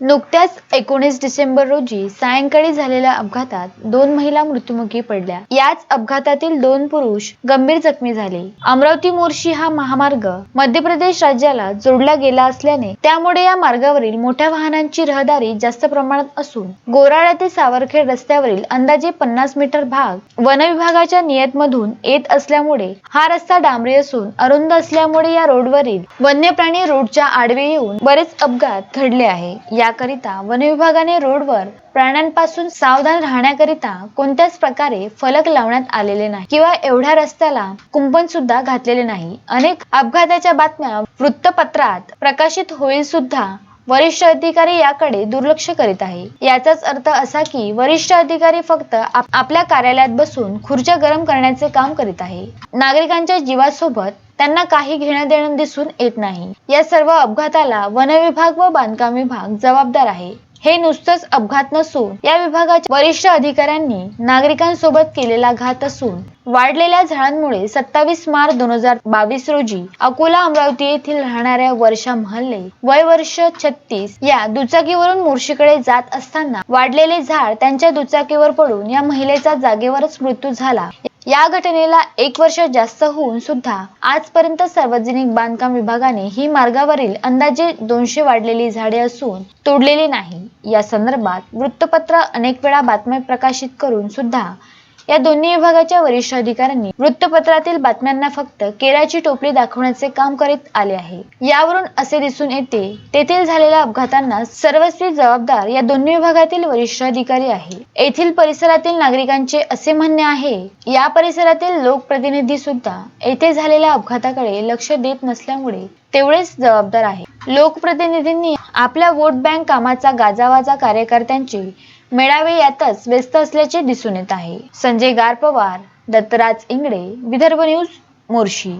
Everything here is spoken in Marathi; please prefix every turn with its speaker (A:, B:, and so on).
A: नुकत्याच एकोणीस डिसेंबर रोजी सायंकाळी झालेल्या अपघातात दोन महिला मृत्युमुखी पडल्या. याच अपघातातील दोन पुरुष गंभीर जखमी झाले. अमरावती मोर्शी हा महामार्ग मध्य प्रदेश राज्याला जोडला गेला असल्याने त्यामुळे या मार्गावरील मोठ्या वाहनांची रहदारी जास्त प्रमाणात असून गोराळा ते सावरखेड रस्त्यावरील अंदाजे पन्नास मीटर भाग वन विभागाच्या नियतमधून येत असल्यामुळे हा रस्ता डांबरी असून अरुंद असल्यामुळे या रोडवरील वन्य प्राणी रोडच्या आडवे येऊन बरेच अपघात घडले आहे. याकरिता वन विभागाने रोडवर प्राण्यांपासून सावधान राहण्याकरिता कोणत्याच प्रकारे फलक लावण्यात आलेले नाही किंवा एवढ्या रस्त्याला कुंपण सुद्धा घातलेले नाही. अनेक अपघाताच्या बातम्या वृत्तपत्रात प्रकाशित होईल सुद्धा वरिष्ठ अधिकारी याकडे दुर्लक्ष करीत आहे. याचाच अर्थ असा की वरिष्ठ अधिकारी फक्त आप- आपल्या कार्यालयात बसून खुर्च्या गरम करण्याचे काम करीत आहे. नागरिकांच्या जीवासोबत त्यांना काही घेणं देणं दिसून येत नाही. या सर्व अपघाताला वन विभाग व बांधकाम विभाग जबाबदार आहे. हे नुसतंच अपघात नसून या विभागाच्या वरिष्ठ अधिकाऱ्यांनी नागरिकांसोबत केलेला घात असून वाढलेल्या झाडांमुळे सत्तावीस मार्च दोन हजार बावीस रोजी अकोला अमरावती येथील राहणाऱ्या वर्षा महल्ले वय वर्ष छत्तीस या दुचाकीवरून मुर्शीकडे जात असताना वाढलेले झाड त्यांच्या दुचाकीवर पडून या महिलेचा जागेवरच मृत्यू झाला. या घटनेला एक वर्ष जास्त होऊन सुद्धा आजपर्यंत सार्वजनिक बांधकाम विभागाने ही मार्गावरील अंदाजे दोनशे वाढलेली झाडे असून तोडलेली नाही. या संदर्भात वृत्तपत्र अनेक वेळा बातम्या प्रकाशित करून सुद्धा या दोन्ही विभागाच्या वरिष्ठ अधिकाऱ्यांनी वृत्तपत्रातील बातम्यांना फक्त केळ्याची टोपली दाखवण्याचे काम करीत आले आहे. यावरून असे दिसून येते तेथील झालेल्या अपघातांना सर्वस्वी जबाबदार या दोन्ही विभागातील वरिष्ठ अधिकारी आहे. येथील परिसरातील नागरिकांचे असे म्हणणे आहे या परिसरातील लोकप्रतिनिधी सुद्धा येथे झालेल्या अपघाताकडे लक्ष देत नसल्यामुळे तेवढेच जबाबदार आहे. लोकप्रतिनिधींनी आपल्या वोट बँक कामाचा गाजावाजा कार्यकर्त्यांचे मेळावे यातच व्यस्त असल्याचे दिसून येत आहे. संजय गारपवार दत्तराज इंगडे विदर्भ न्यूज मोर्शी.